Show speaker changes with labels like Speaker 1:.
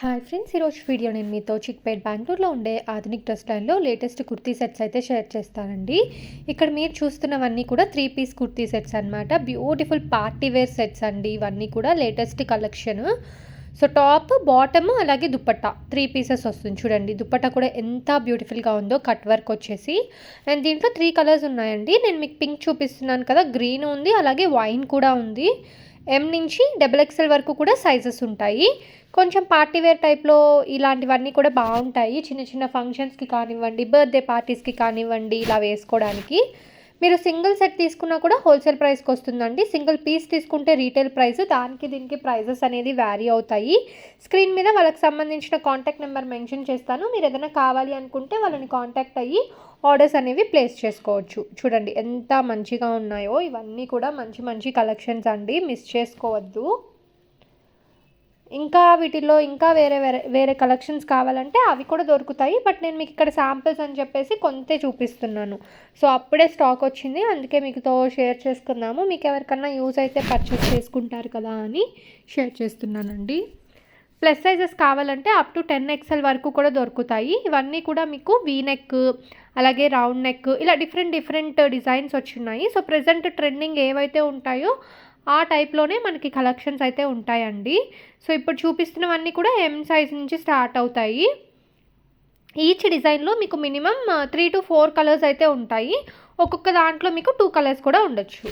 Speaker 1: Hi friends ఈరోజు video నేను మీతో చిక్పేట్ బెంగళూరులో ఉండే ఆధునిక్ డ్రెస్ లైన్లో లేటెస్ట్ కుర్తీ సెట్స్ అయితే షేర్ చేస్తానండి. ఇక్కడ మీరు చూస్తున్నవన్నీ కూడా త్రీ పీస్ కుర్తీ సెట్స్ అనమాట బ్యూటిఫుల్ పార్టీ వేర్ సెట్స్ అండి. ఇవన్నీ కూడా latest collection. So top bottom అలాగే దుప్పట్టా త్రీ పీసెస్ వస్తుంది చూడండి. దుప్పట్టా కూడా ఎంత బ్యూటిఫుల్గా ఉందో కట్ వర్క్ వచ్చేసి. అండ్ దీంట్లో త్రీ కలర్స్ ఉన్నాయండి. నేను మీకు పింక్ చూపిస్తున్నాను కదా గ్రీన్ ఉంది అలాగే వైన్ కూడా ఉంది. ఎం నుంచి డబుల్ ఎక్స్ఎల్ వరకు కూడా సైజెస్ ఉంటాయి. కొంచెం పార్టీ వేర్ టైప్లో ఇలాంటివన్నీ కూడా బాగుంటాయి. చిన్న చిన్న ఫంక్షన్స్కి కానివ్వండి బర్త్డే పార్టీస్కి కానివ్వండి ఇలా వేసుకోవడానికి. మీరు సింగిల్ సెట్ తీసుకున్నా కూడా హోల్సేల్ ప్రైస్కి వస్తుందండి. సింగిల్ పీస్ తీసుకుంటే రీటైల్ ప్రైస్ దానికి దీనికి ప్రైజెస్ అనేది వ్యారీ అవుతాయి. స్క్రీన్ మీద వాళ్ళకి సంబంధించిన కాంటాక్ట్ నెంబర్ మెన్షన్ చేస్తాను. మీరు ఏదైనా కావాలి అనుకుంటే వాళ్ళని కాంటాక్ట్ అయ్యి ఆర్డర్స్ అనేవి ప్లేస్ చేసుకోవచ్చు. చూడండి ఎంత మంచిగా ఉన్నాయో. ఇవన్నీ కూడా మంచి మంచి కలెక్షన్స్ అండి. మిస్ చేసుకోవద్దు. ఇంకా వీటిల్లో ఇంకా వేరే వేరే వేరే కలెక్షన్స్ కావాలంటే అవి కూడా దొరుకుతాయి. బట్ నేను మీకు ఇక్కడ శాంపిల్స్ అని చెప్పేసి కొంతే చూపిస్తున్నాను. సో అప్పుడే స్టాక్ వచ్చింది. అందుకే మీకుతో షేర్ చేసుకున్నాము మీకు ఎవరికన్నా యూజ్ అయితే పర్చేస్ చేసుకుంటారు కదా అని షేర్ చేస్తున్నానండి. ప్లస్ సైజెస్ కావాలంటే అప్ టు టెన్ ఎక్స్ఎల్ వరకు కూడా దొరుకుతాయి. ఇవన్నీ కూడా మీకు వీ నెక్ అలాగే రౌండ్ నెక్ ఇలా డిఫరెంట్ డిఫరెంట్ డిజైన్స్ వచ్చినాయి సో ప్రజెంట్ ట్రెండింగ్ ఏవైతే ఉంటాయో ఆ టైప్లోనే మనకి కలెక్షన్స్ అయితే ఉంటాయండి. సో ఇప్పుడు చూపిస్తున్నవన్నీ కూడా ఎం సైజ్ నుంచి స్టార్ట్ అవుతాయి. ఈచ్ డిజైన్లో మీకు minimum three to four colours అయితే ఉంటాయి. ఒక్కొక్క దాంట్లో మీకు టూ కలర్స్ కూడా ఉండొచ్చు.